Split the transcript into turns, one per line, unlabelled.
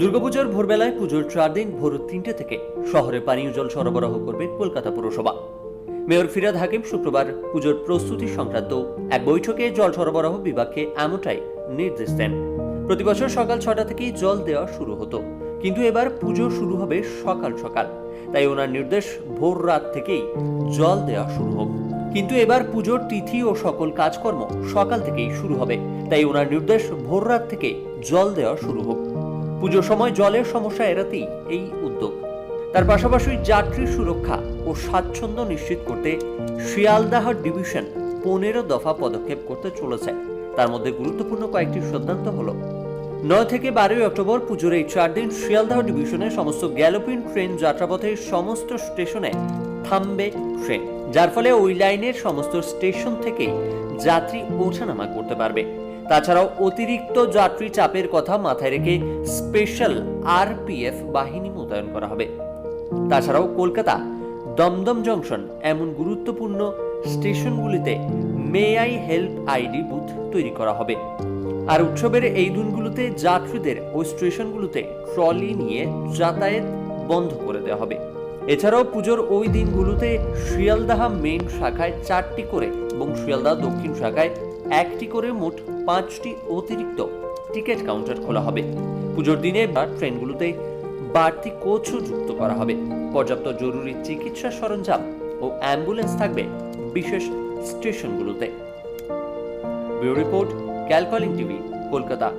দুর্গাপুজোর ভোরবেলায় পুজোর চার দিন ভোর তিনটে থেকে শহরে পানীয় জল সরবরাহ করবে কলকাতা পুরসভা। মেয়র ফিরাদ হাকিম শুক্রবার পুজোর প্রস্তুতি সংক্রান্ত এক বৈঠকে জল সরবরাহ বিভাগকে এমনটাই নির্দেশ দেন। প্রতি বছর সকাল ছটা থেকেই জল দেওয়া শুরু হতো, কিন্তু এবার পুজো শুরু হবে সকাল সকাল। তাই ওনার নির্দেশ ভোর রাত থেকেই জল দেওয়া শুরু হোক। কিন্তু এবার পুজোর তিথি ও সকল কাজকর্ম সকাল থেকেই শুরু হবে, তাই ওনার নির্দেশ ভোর রাত থেকে জল দেওয়া শুরু হোক। পুজোর সময় জলের সমস্যা এড়াতেই এই উদ্যোগ। তার পাশাপাশি যাত্রী সুরক্ষা ও স্বাচ্ছন্দ্য নিশ্চিত করতে শিয়ালদাহ ডিভিশন পনেরো দফা পদক্ষেপ করতে চলেছে। তার মধ্যে গুরুত্বপূর্ণ কয়েকটি সিদ্ধান্ত হলো, নয় থেকে বারোই অক্টোবর পুজোর এই চার দিন শিয়ালদাহ ডিভিশনের সমস্ত গ্যালোপিন ট্রেন যাত্রাপথের সমস্ত স্টেশনে থামবে ট্রেন, যার ফলে ওই লাইনের সমস্ত স্টেশন থেকেই যাত্রী ওঠানামা করতে পারবে। তাছাড়াও অতিরিক্ত যাত্রী চাপের কথা মাথায় রেখে স্পেশাল আরপিএফ বাহিনী মোতায়েন করা হবে। তাছাড়াও কলকাতা দমদম জংশন এমন গুরুত্বপূর্ণ স্টেশনগুলিতে may I help ID booth তৈরি করা হবে। আর উৎসবের এই দিনগুলোতে যাত্রীদের ওই স্টেশনগুলোতে ট্রলি নিয়ে যাতায়াত বন্ধ করে দেওয়া হবে। এছাড়াও পুজোর ওই দিনগুলোতে শিয়ালদাহ মেন শাখায় চারটি করে এবং শিয়ালদাহ দক্ষিণ শাখায় একটি করে মোট পাঁচটি অতিরিক্ত টিকিট কাউন্টার খোলা হবে। পুজোর দিনে বা ট্রেনগুলোতে বাড়তি কোচও যুক্ত করা হবে। পর্যাপ্ত জরুরি চিকিৎসা সরঞ্জাম ও অ্যাম্বুলেন্স থাকবে বিশেষ স্টেশনগুলোতে। ব্যুরো রিপোর্ট ক্যালকলিং টিভি, কলকাতা।